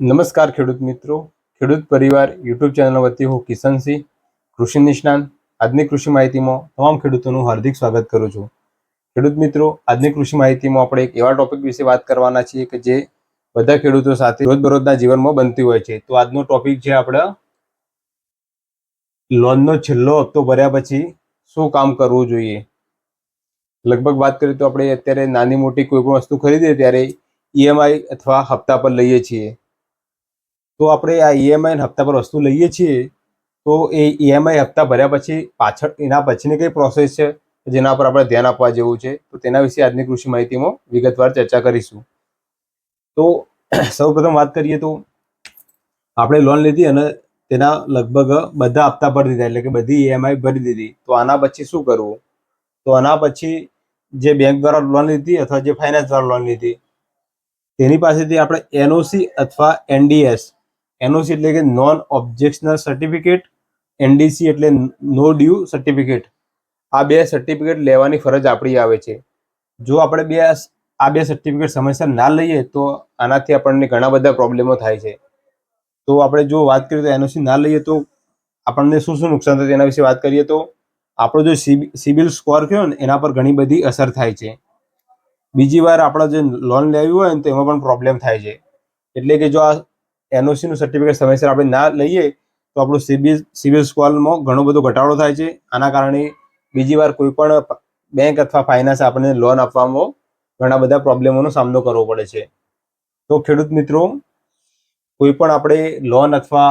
નમસ્કાર ખેડૂત મિત્રો. ખેડૂત પરિવાર યુટ્યુબ ચેનલ વતી હું કિશનસિંહ કૃષિ નિષ્ણાંત. આજની કૃષિ માહિતીમાં તમામ ખેડૂતોનું હાર્દિક સ્વાગત કરું છું. ખેડૂત મિત્રો, આજની કૃષિ માહિતીમાં આપણે એક એવા ટોપિક વિશે વાત કરવાના છીએ કે જે બધા ખેડૂતો સાથે રોજબરોજના જીવનમાં બનતી હોય છે. તો આજનો ટોપિક છે આપણે લોનનો છેલ્લો હપ્તો ભર્યા પછી શું કામ કરવું જોઈએ? લગભગ વાત કરીએ તો આપણે અત્યારે નાની મોટી કોઈ પણ વસ્તુ ખરીદીએ ત્યારે ઈએમઆઈ અથવા હપ્તા પર લઈએ છીએ. તો આપણે આ ઈએમઆઈ હપ્તા પર વસ્તુ લઈએ છીએ, તો એ ઈએમઆઈ હપ્તા ભર્યા પછી પાછળ એના પછીની કઈ પ્રોસેસ છે, જેના પર આપણે ધ્યાન આપવા જેવું છે, તો તેના વિશે આજની કૃષિ માહિતીમાં વિગતવાર ચર્ચા કરીશું. તો સૌપ્રથમ વાત કરીએ તો આપણે લોન લીધી અને તેના લગભગ બધા હપ્તા ભરી દીધા, એટલે કે બધી ઈએમઆઈ ભરી દીધી. તો આના પછી શું કરવું? તો આના પછી જે બેંક દ્વારા લોન લીધી અથવા જે ફાઇનાન્સ દ્વારા લોન લીધી, તેની પાસેથી આપણે એનઓસી અથવા એનડીએસ એનઓસી એટલે કે નોન ઓબ્જેક્શનલ સર્ટિફિકેટ એનડીસી એટલે નો ડ્યુ સર્ટિફિકેટ આ બે સર્ટિફિકેટ લેવાની ફરજ આપણી આવે છે. જો આપણે બે આ બે સર્ટિફિકેટ સમયસર ના લઈએ તો આનાથી આપણને ઘણા બધા પ્રોબ્લેમો થાય છે. તો આપણે જો વાત કરીએ તો એનઓસી ના લઈએ તો આપણને શું શું નુકસાન થાય તેના વિશે વાત કરીએ તો આપણો જો સિબિલ સ્કોર થયો ને એના પર ઘણી બધી અસર થાય છે. બીજી વાર આપણે જે લોન લેવી હોય ને તો એમાં પણ પ્રોબ્લેમ થાય છે. એટલે કે જો આ એનઓસી નું સર્ટિફિકેટ સમયસર આપણે ના લઈએ, તો આપણું સિબિલ સિવિલ સ્કોરમાં ઘણો બધો ઘટાડો થાય છે. આના કારણે બીજી વાર કોઈ પણ બેંક અથવા ફાઇનાન્સ આપણને લોન આપવામાં ઘણા બધા પ્રોબ્લેમોનો સામનો કરવો પડે છે. તો ખેડૂત મિત્રો, કોઈ પણ આપણે લોન અથવા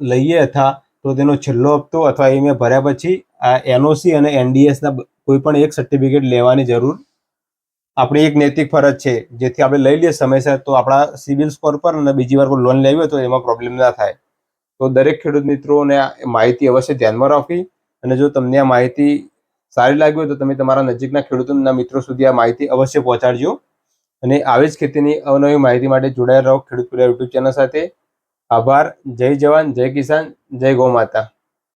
લઈએ અથવા તો તેનો છેલ્લો હપ્તો અથવા એ મેં ભર્યા પછી આ એનઓસી અને એનડીએસના કોઈ પણ એક સર્ટિફિકેટ લેવાની જરૂર આપણી એક નૈતિક ફરજ છે, જેથી આપણે લઈ લઈએ સમયસર, તો આપણા સિવિલ સ્કોર પર અને બીજી વાર કોઈ લોન લેવી હોય તો એમાં પ્રોબ્લેમ ના થાય. તો દરેક ખેડૂત મિત્રોને માહિતી અવશ્ય ધ્યાનમાં રાખવી અને જો તમને આ માહિતી સારી લાગી હોય તો તમે તમારા નજીકના ખેડૂતોના મિત્રો સુધી આ માહિતી અવશ્ય પહોંચાડજો. અને આવી જ ખેતીની અવનવી માહિતી માટે જોડાયેલા રહો ખેડૂત યુટ્યુબ ચેનલ સાથે. આભાર. જય જવાન, જય કિસાન, જય ગૌ માતા.